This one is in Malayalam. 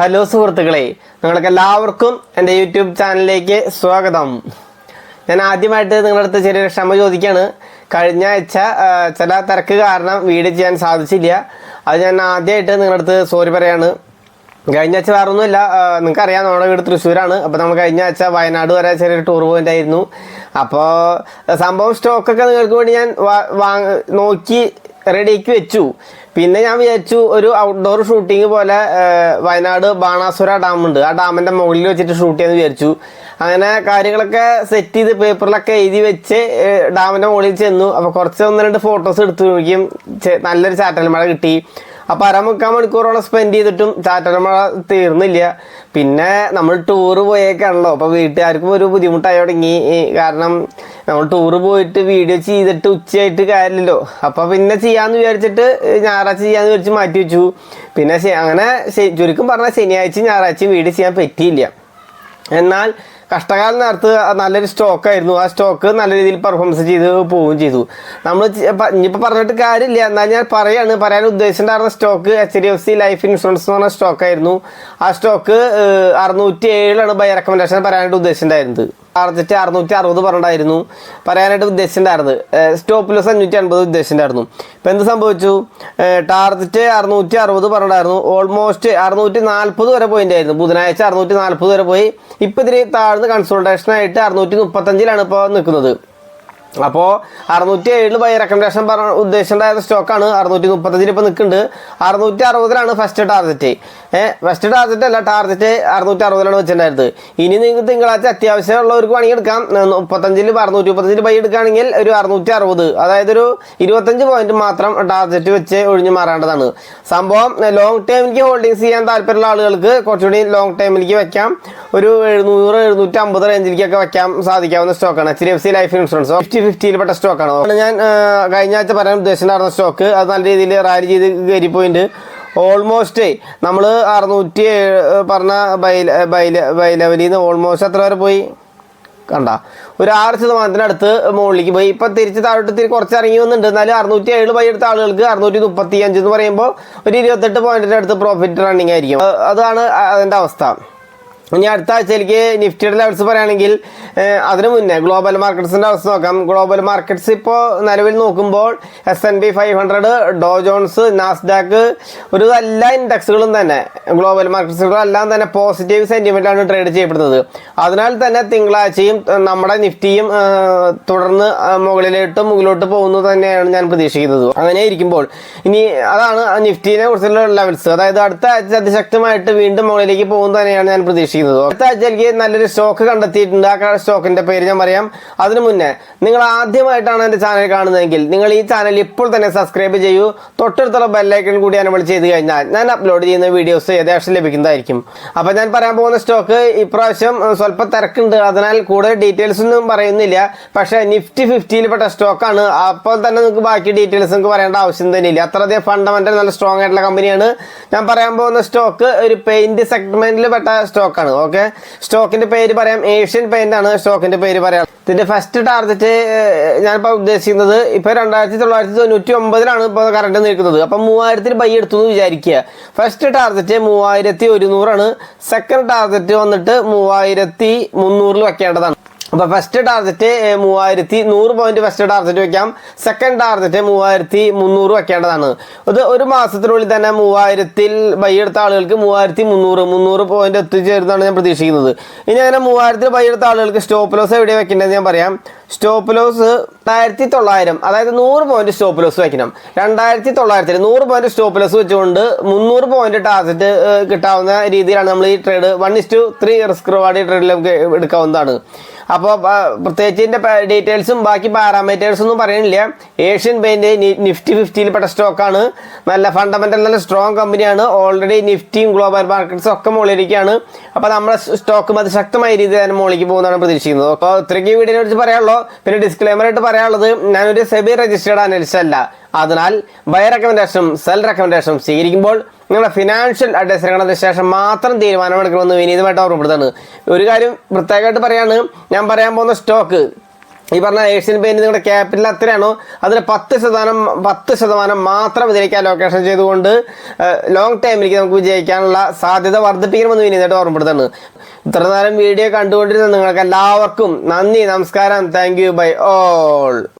ഹലോ സുഹൃത്തുക്കളെ നിങ്ങൾക്ക് എല്ലാവർക്കും എന്റെ യൂട്യൂബ് ചാനലിലേക്ക് സ്വാഗതം. ഞാൻ ആദ്യമായിട്ട് നിങ്ങളുടെ അടുത്ത് ചെറിയൊരു ക്ഷമ ചോദിക്കുകയാണ് കഴിഞ്ഞ ആഴ്ച ചില തിരക്ക് കാരണം വീഡിയോ ചെയ്യാൻ സാധിച്ചില്ല. അത് ഞാൻ ആദ്യമായിട്ട് നിങ്ങളുടെ അടുത്ത് സോറി പറയാണ്. കഴിഞ്ഞ ആഴ്ച വേറെ ഒന്നുമില്ല നിങ്ങൾക്കറിയാം നമ്മുടെ വീട് തൃശ്ശൂരാണ്. അപ്പോൾ നമ്മൾ കഴിഞ്ഞ ആഴ്ച വയനാട് വരെ ചെറിയൊരു ടൂർ പോയിന്റായിരുന്നു അപ്പോൾ സംഭവം സ്റ്റോക്കൊക്കെ നിങ്ങൾക്ക് വേണ്ടി ഞാൻ നോക്കി റെഡിയാക്കി വെച്ചു. പിന്നെ ഞാൻ വിചാരിച്ചു ഒരു ഔട്ട്ഡോർ ഷൂട്ടിംഗ് പോലെ വയനാട് ബാണാസുര ഡാം ഉണ്ട്. ആ ഡാമിന്റെ മുകളിൽ വെച്ചിട്ട് ഷൂട്ട് ചെയ്യാന്ന് വിചാരിച്ചു. അങ്ങനെ കാര്യങ്ങളൊക്കെ സെറ്റ് ചെയ്ത് പേപ്പറിലൊക്കെ എഴുതി വെച്ച് ഡാമിന്റെ മുകളിൽ ചെന്നു. അപ്പോൾ കുറച്ച് ഒന്ന് രണ്ട് ഫോട്ടോസ് എടുത്തു നോക്കിയും നല്ലൊരു ചാറ്റൽ മഴ കിട്ടി. അപ്പൊ അരമുക്കാൽ മണിക്കൂറോളം സ്പെൻഡ് ചെയ്തിട്ടും ചാറ്റൽ മഴ തീർന്നില്ല. പിന്നെ നമ്മൾ ടൂറ് പോയേക്കാണല്ലോ. അപ്പൊ വീട്ടുകാർക്കും ഒരു ബുദ്ധിമുട്ടായി തുടങ്ങി. കാരണം നമ്മൾ ടൂറ് പോയിട്ട് വീഡിയോ ചെയ്തിട്ട് ഉച്ചയായിട്ട് കാര്യമില്ലല്ലോ. അപ്പൊ പിന്നെ ചെയ്യാന്ന് വിചാരിച്ചിട്ട് ഞായറാഴ്ച ചെയ്യാന്ന് വിചാരിച്ച് മാറ്റി വെച്ചു. പിന്നെ അങ്ങനെ ചുരുക്കം പറഞ്ഞാൽ ശനിയാഴ്ച ഞായറാഴ്ച വീഡിയോ ചെയ്യാൻ പറ്റിയില്ല. എന്നാൽ കഷ്ടകാലം നേരത്ത് നല്ലൊരു സ്റ്റോക്ക് ആയിരുന്നു. ആ സ്റ്റോക്ക് നല്ല രീതിയിൽ പെർഫോമൻസ് ചെയ്ത് പോവുകയും ചെയ്തു. നമ്മൾ ഇനിയിപ്പോൾ പറഞ്ഞിട്ട് കാര്യമില്ല. എന്നാൽ ഞാൻ പറയാണ്. പറയാൻ ഉദ്ദേശിച്ചിട്ടുണ്ടായിരുന്ന stock H D F C life insurance എന്ന് പറഞ്ഞ സ്റ്റോക്ക് ആയിരുന്നു. ആ സ്റ്റോക്ക് അറുന്നൂറ്റി ഏഴിലാണ് ബൈ റെക്കമെൻഡേഷൻ പറയാനായിട്ട് ഉദ്ദേശിച്ചിട്ടുണ്ടായിരുന്നത്. ടാർജറ്റ് അറുന്നൂറ്റി അറുപത് പറഞ്ഞിട്ടായിരുന്നു പറയാനായിട്ട് ഉദ്ദേശിച്ചിട്ടുണ്ടായിരുന്നത്. സ്റ്റോപ്പ് ലോസ് അഞ്ഞൂറ്റി അൻപത് ഉദ്ദേശിച്ചിട്ടുണ്ടായിരുന്നു. ഇപ്പം എന്ത് സംഭവിച്ചു? ടാർജറ്റ് അറുന്നൂറ്റി അറുപത് പറഞ്ഞിട്ടായിരുന്നു ഓൾമോസ്റ്റ് അറുന്നൂറ്റി നാൽപ്പത് വരെ പോയിന്റ് ആയിരുന്നു. ബുധനാഴ്ച അറുന്നൂറ്റി നാൽപ്പത് വരെ പോയി. ഇപ്പം ഇതിന് താഴ്ന്ന് കൺസൾട്ടേഷനായിട്ട് അറുന്നൂറ്റി മുപ്പത്തഞ്ചിലാണ് ഇപ്പോൾ നിൽക്കുന്നത്. അപ്പോൾ അറുന്നൂറ്റി ഏഴിൽ ബൈ റെക്കമെൻഡേഷൻ പറഞ്ഞ ഉദ്ദേശിച്ചുണ്ടായ സ്റ്റോക്കാണ് അറുന്നൂറ്റി മുപ്പത്തഞ്ചിൽ ഇപ്പോൾ നിൽക്കുന്നുണ്ട്. അറുന്നൂറ്റി അറുപതിലാണ് ഫസ്റ്റ് ടാർജറ്റ് ഏഹ് ഫസ്റ്റ് ടാർജറ്റ് അല്ല ടാർജറ്റ് അറുന്നൂറ്റി അറുപതിലാണ് വെച്ചിട്ടുണ്ടായിരുന്നത്. ഇനി നിങ്ങൾക്ക് തിങ്കളാഴ്ച അത്യാവശ്യമുള്ളവർക്ക് പണി എടുക്കാം. മുപ്പത്തഞ്ചിൽ അറുന്നൂറ്റി മുപ്പത്തഞ്ചിൽ ബൈ എടുക്കുകയാണെങ്കിൽ ഒരു അറുന്നൂറ്റി അറുപത് അതായത് ഒരു ഇരുപത്തഞ്ച് പോയിന്റ് മാത്രം ടാർജറ്റ് വെച്ച് ഒഴിഞ്ഞു മാറേണ്ടതാണ്. സംഭവം ലോങ് ടൈമിലേക്ക് ഹോൾഡിങ്സ് ചെയ്യാൻ താല്പര്യമുള്ള ആളുകൾക്ക് കുറച്ചുകൂടി ലോങ് ടൈമിലേക്ക് വെക്കാം. ഒരു എഴുന്നൂറ് എഴുന്നൂറ്റി അമ്പത് റേഞ്ചിലേക്കൊക്കെ വെക്കാൻ സാധിക്കാവുന്ന സ്റ്റോക്കാണ് H D F C life insurance fifty ഫിഫ്റ്റിയിൽപ്പെട്ട സ്റ്റോക്കാണ് ഞാൻ കഴിഞ്ഞ ആഴ്ച പറയാൻ ഉദ്ദേശിച്ചിട്ടുണ്ടായിരുന്ന സ്റ്റോക്ക് അത് നല്ല രീതിയിൽ റാലി ചെയ്ത് കയറി പോയിട്ടുണ്ട്. ഓൾമോസ്റ്റ് നമ്മൾ അറുന്നൂറ്റി പറഞ്ഞ ബൈ ബൈ ബൈ ലെവലിൽ നിന്ന് ഓൾമോസ്റ്റ് എത്ര വരെ പോയി? കണ്ട. ഒരു ആറ് ശതമാനത്തിനടുത്ത് മുകളിലേക്ക് പോയി. ഇപ്പം തിരിച്ച് താഴോട്ട് തിരി കുറച്ച് ഇറങ്ങി വന്നിട്ടുണ്ട്. എന്നാലും അറുന്നൂറ്റി ഏഴ് പൈ എടുത്ത ആളുകൾക്ക് അറുന്നൂറ്റി മുപ്പത്തി അഞ്ച് എന്ന് പറയുമ്പോൾ ഒരു ഇരുപത്തെട്ട് പോയിന്റിന്റെ അടുത്ത് പ്രോഫിറ്റ് റണ്ണിങ് ആയിരിക്കും. അതാണ് അതിന്റെ അവസ്ഥ. ഇനി അടുത്ത ആഴ്ചയിലേക്ക് നിഫ്റ്റിയുടെ ലെവൽസ് പറയുകയാണെങ്കിൽ അതിന് മുന്നേ ഗ്ലോബൽ മാർക്കറ്റ്സിന്റെ അവസ്ഥ നോക്കാം. ഗ്ലോബൽ മാർക്കറ്റ്സ് ഇപ്പോൾ നിലവിൽ നോക്കുമ്പോൾ S and P five hundred Dow Jones Nasdaq ഒരു എല്ലാ ഇൻഡെക്സുകളും തന്നെ ഗ്ലോബൽ മാർക്കറ്റ്സുകളും എല്ലാം തന്നെ പോസിറ്റീവ് സെന്റിമെന്റ് ആണ് ട്രേഡ് ചെയ്യപ്പെടുന്നത്. അതിനാൽ തന്നെ തിങ്കളാഴ്ചയും നമ്മുടെ നിഫ്റ്റിയും തുടർന്ന് മുകളിലോട്ട് മുകളിലോട്ട് പോകുന്നു തന്നെയാണ് ഞാൻ പ്രതീക്ഷിക്കുന്നത്. അങ്ങനെ ഇരിക്കുമ്പോൾ ഇനി അതാണ് നിഫ്റ്റിനെ കുറിച്ചുള്ള ലെവൽസ് അതായത് അടുത്ത ആഴ്ച അതിശക്തമായിട്ട് വീണ്ടും മുകളിലേക്ക് പോകുന്നു തന്നെയാണ് ഞാൻ പ്രതീക്ഷിക്കുന്നത്. അടുത്ത ആഴ്ച എനിക്ക് നല്ലൊരു സ്റ്റോക്ക് കണ്ടെത്തിയിട്ടുണ്ട്. ആ സ്റ്റോക്കിന്റെ പേര് ഞാൻ പറയാം. അതിനു മുന്നേ നിങ്ങൾ ആദ്യമായിട്ടാണ് എന്റെ ചാനൽ കാണുന്നതെങ്കിൽ നിങ്ങൾ ഈ ചാനൽ ഇപ്പോൾ തന്നെ സബ്സ്ക്രൈബ് ചെയ്യൂ. തൊട്ടടുത്തുള്ള ബെല്ലൈക്കൺ കൂടി എനബിൾ ചെയ്ത് കഴിഞ്ഞാൽ ഞാൻ അപ്ലോഡ് ചെയ്യുന്ന വീഡിയോസ് ഏകദേശം ലഭിക്കുന്നതായിരിക്കും. അപ്പോൾ ഞാൻ പറയാൻ പോകുന്ന സ്റ്റോക്ക് ഇപ്രാവശ്യം സ്വല്പം തിരക്കുണ്ട്. അതിനാൽ കൂടുതൽ ഡീറ്റെയിൽസ് ഒന്നും പറയുന്നില്ല. പക്ഷേ നിഫ്റ്റി ഫിഫ്റ്റിയിൽപ്പെട്ട സ്റ്റോക്കാണ് അപ്പോൾ തന്നെ നിങ്ങൾക്ക് ബാക്കി ഡീറ്റെയിൽസ് നിങ്ങൾക്ക് പറയേണ്ട ആവശ്യം തന്നെ ഇല്ല അത്രയധികം ഫണ്ടമെന്റൽ നല്ല സ്ട്രോങ് ആയിട്ടുള്ള കമ്പനിയാണ് ഞാൻ പറയാൻ പോകുന്ന സ്റ്റോക്ക് ഒരു പെയിന്റ് സെഗ്മെന്റിൽ പെട്ട സ്റ്റോക്കാണ് ഓക്കെ സ്റ്റോക്കിന്റെ പേര് പറയാം ഏഷ്യൻ പെയിന്റ് ആണ് സ്റ്റോക്കിന്റെ പേര് പറയാം. ഇതിന്റെ ഫസ്റ്റ് ടാർഗറ്റ് ഞാനിപ്പോൾ ഉദ്ദേശിക്കുന്നത് ഇപ്പൊ രണ്ടായിരത്തി തൊള്ളായിരത്തി തൊണ്ണൂറ്റി ഒമ്പതിലാണ് ഇപ്പോൾ കറണ്ട് നിൽക്കുന്നത്. അപ്പൊ മൂവായിരത്തിന് ബൈ എടുത്തു എന്ന് വിചാരിക്കുക. ഫസ്റ്റ് ടാർഗറ്റ് മൂവായിരത്തി ഒരുന്നൂറാണ്. സെക്കൻഡ് ടാർഗറ്റ് വന്നിട്ട് മൂവായിരത്തി മുന്നൂറിൽ വെക്കേണ്ടതാണ്. അപ്പൊ ഫസ്റ്റ് ടാർഗറ്റ് മൂവായിരത്തി നൂറ് പോയിന്റ് ഫസ്റ്റ് ടാർഗറ്റ് വെക്കാം. സെക്കൻഡ് ടാർഗറ്റ് മൂവായിരത്തി മുന്നൂറ് വെക്കേണ്ടതാണ്. ഇത് ഒരു മാസത്തിനുള്ളിൽ തന്നെ മൂവായിരത്തിൽ ബൈ എടുത്ത ആളുകൾക്ക് മൂവായിരത്തി മുന്നൂറ് മുന്നൂറ് പോയിന്റ് എത്തിച്ചേരുന്നതാണ് ഞാൻ പ്രതീക്ഷിക്കുന്നത്. ഇനി അങ്ങനെ മൂവായിരത്തിൽ ബൈ എടുത്ത ആളുകൾക്ക് സ്റ്റോപ്പ് ലോസ് എവിടെ വെക്കേണ്ടതെന്ന് ഞാൻ പറയാം. സ്റ്റോപ്പ് ലോസ് രണ്ടായിരത്തി തൊള്ളായിരം അതായത് നൂറ് പോയിന്റ് സ്റ്റോപ്പ് ലോസ് വെക്കണം. രണ്ടായിരത്തി തൊള്ളായിരത്തിൽ നൂറ് പോയിന്റ് സ്റ്റോപ്പ് ലോസ് വെച്ചുകൊണ്ട് മുന്നൂറ് പോയിന്റ് ടാർഗറ്റ് കിട്ടാവുന്ന രീതിയിലാണ് നമ്മൾ ഈ trade one is to three risk reward ട്രേഡിൽ നമുക്ക് എടുക്കാവുന്നതാണ്. അപ്പോൾ പ്രത്യേകിച്ച് ഇതിന്റെ ഡീറ്റെയിൽസും ബാക്കി പാരാമീറ്റേഴ്സും ഒന്നും പറയുന്നില്ല ഏഷ്യൻ പെയിന്റ് നിഫ്റ്റി ഫിഫ്റ്റിയിൽപ്പെട്ട സ്റ്റോക്കാണ് നല്ല ഫണ്ടമെന്റൽ നല്ല സ്ട്രോങ് കമ്പനിയാണ് ഓൾറെഡി നിഫ്റ്റിയും ഗ്ലോബൽ മാർക്കറ്റ്സും ഒക്കെ മുകളിലിരിക്കുകയാണ്. അപ്പോൾ നമ്മുടെ സ്റ്റോക്കും അത് ശക്തമായ രീതിയിൽ തന്നെ മുകളിലേക്ക് പോകുന്നതാണ് പ്രതീക്ഷിക്കുന്നത്. അപ്പോൾ ഇത്രയ്ക്ക് വീഡിയോനെ കുറിച്ച് പറയാനുള്ളൂ. പിന്നെ ഡിസ്ക്ലെയിമർ ആയിട്ട് പറയാനുള്ളത് ഞാനൊരു സെബി രജിസ്റ്റേർഡ് അനലിസ്റ്റ് അല്ല. അതിനാൽ ബൈ റെക്കമെൻഡേഷനും സെൽ റെക്കമെൻഡേഷനും സ്വീകരിക്കുമ്പോൾ നിങ്ങളുടെ ഫിനാൻഷ്യൽ അഡ്വൈസറെ കണ്ടതിന് ശേഷം മാത്രം തീരുമാനമെടുക്കണമെന്ന് വിനീതമായിട്ട് ഓർമ്മപ്പെടുത്താണ് ഒരു കാര്യം പ്രത്യേകമായിട്ട് പറയാണ്. ഞാൻ പറയാൻ പോകുന്ന സ്റ്റോക്ക് ഈ പറഞ്ഞ ഏഷ്യൻ പെയിന്റ് നിങ്ങളുടെ ക്യാപിറ്റൽ അത്രയാണോ അതിന് പത്ത് ശതമാനം പത്ത് ശതമാനം മാത്രം ഇതിലേക്ക് അലോക്കേഷൻ ചെയ്തുകൊണ്ട് ലോങ് ടൈമിലേക്ക് നമുക്ക് വിജയിക്കാനുള്ള സാധ്യത വർദ്ധിപ്പിക്കണമെന്ന് വിനീതമായിട്ട് ഓർമ്മപ്പെടുത്താണ് ഇത്ര നേരം വീഡിയോ കണ്ടുകൊണ്ടിരുന്ന നിങ്ങൾക്ക് എല്ലാവർക്കും നന്ദി നമസ്കാരം. Thank you by all